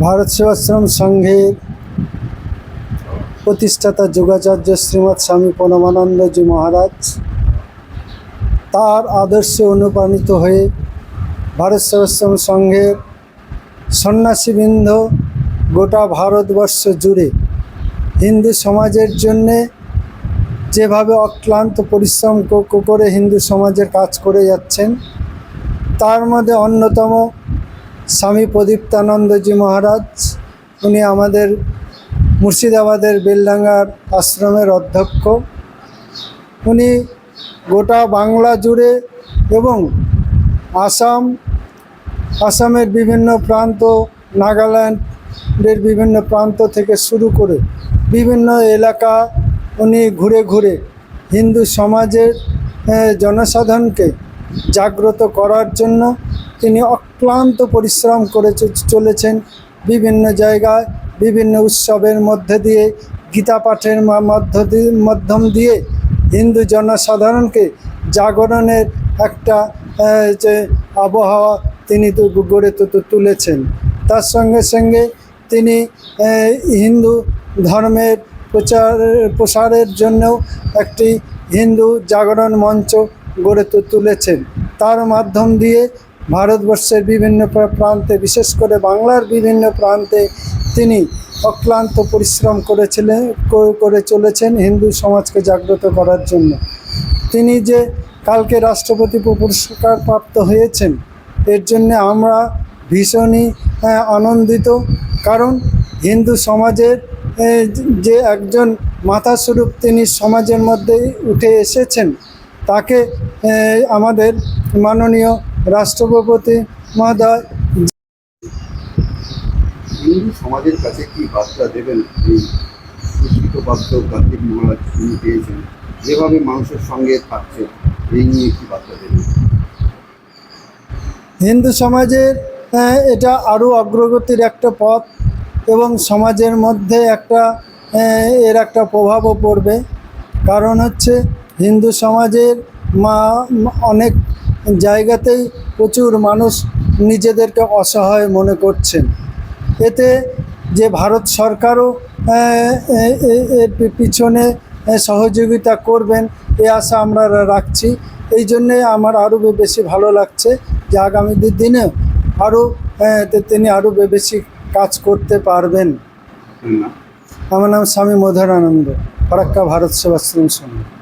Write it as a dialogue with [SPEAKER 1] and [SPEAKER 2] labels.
[SPEAKER 1] ভারত সেবাশ্রম সংঘের প্রতিষ্ঠাতা যোগাচার্য শ্রীমৎ স্বামী পরমানন্দজি মহারাজ তার আদর্শে অনুপ্রাণিত হয়ে ভারত সেবাশ্রম সংঘের সন্ন্যাসীবৃন্দ গোটা ভারতবর্ষ জুড়ে হিন্দু সমাজের জন্যে যেভাবে অক্লান্ত পরিশ্রম করে হিন্দু সমাজের কাজ করে যাচ্ছেন, তার মধ্যে অন্যতম স্বামী প্রদীপ্তানন্দজি মহারাজ, উনি আমাদের মুর্শিদাবাদের বেলডাঙ্গার আশ্রমের অধ্যক্ষ। উনি গোটা বাংলা জুড়ে এবং আসাম, আসামের বিভিন্ন প্রান্ত, নাগাল্যান্ডের বিভিন্ন প্রান্ত থেকে শুরু করে বিভিন্ন এলাকা উনি ঘুরে ঘুরে হিন্দু সমাজের জনসাধারণকে জাগ্রত করার জন্য তিনি অক্লান্ত পরিশ্রম করে চলেছেন বিভিন্ন জায়গায়, বিভিন্ন উৎসবের মধ্যে দিয়ে, গীতা পাঠের মধ্য দিয়ে মাধ্যম দিয়ে হিন্দু জনসাধারণকে জাগরণের একটা যে আবহাওয়া তিনি গড়ে তুলেছেন। তার সঙ্গে সঙ্গে তিনি হিন্দু ধর্মের প্রচার, প্রসারের জন্যও একটি হিন্দু জাগরণ মঞ্চ গড়ে তুলেছেন। তার মাধ্যম দিয়ে ভারতবর্ষের বিভিন্ন প্রান্তে, বিশেষ করে বাংলার বিভিন্ন প্রান্তে তিনি অক্লান্ত পরিশ্রম করেছিলেন করে- চলেছেন হিন্দু সমাজকে জাগ্রত করার জন্য। তিনি যে কালকে রাষ্ট্রপতি পুরস্কার প্রাপ্ত হয়েছেন, এর জন্য আমরা ভীষণই আনন্দিত। কারণ হিন্দু সমাজের যে একজন মাথাস্বরূপ তিনি সমাজের মধ্যে উঠে এসেছেন, তাকে আমাদের মাননীয় রাষ্ট্রপতি মহোদয়।
[SPEAKER 2] হিন্দু সমাজের কাছে কি বার্তা দেবেন এই কার্তিক মহারাজ তিনি পেয়েছেন যেভাবে মানুষের সঙ্গে থাকছে এই নিয়ে কি বার্তা দেবেন?
[SPEAKER 1] হিন্দু সমাজের এটা আরও অগ্রগতির একটা পথ এবং সমাজের মধ্যে একটা এর একটা প্রভাবও পড়বে। কারণ হচ্ছে হিন্দু সমাজের মা- অনেক জায়গাতেই প্রচুর মানুষ নিজেদেরকে অসহায় মনে করছেন। এতে যে ভারত সরকারও এর পিছনে সহযোগিতা করবেন এ আশা আমরা রাখছি। এই জন্যে আমার আরও বেশি ভালো লাগছে যে আগামী দি- দিনেও আরও তিনি আরও বেশি কাজ করতে পারবেন। আমার নাম স্বামী মধুরানন্দ ফরাক্কা ভারত সেবাশ্রম সংঘ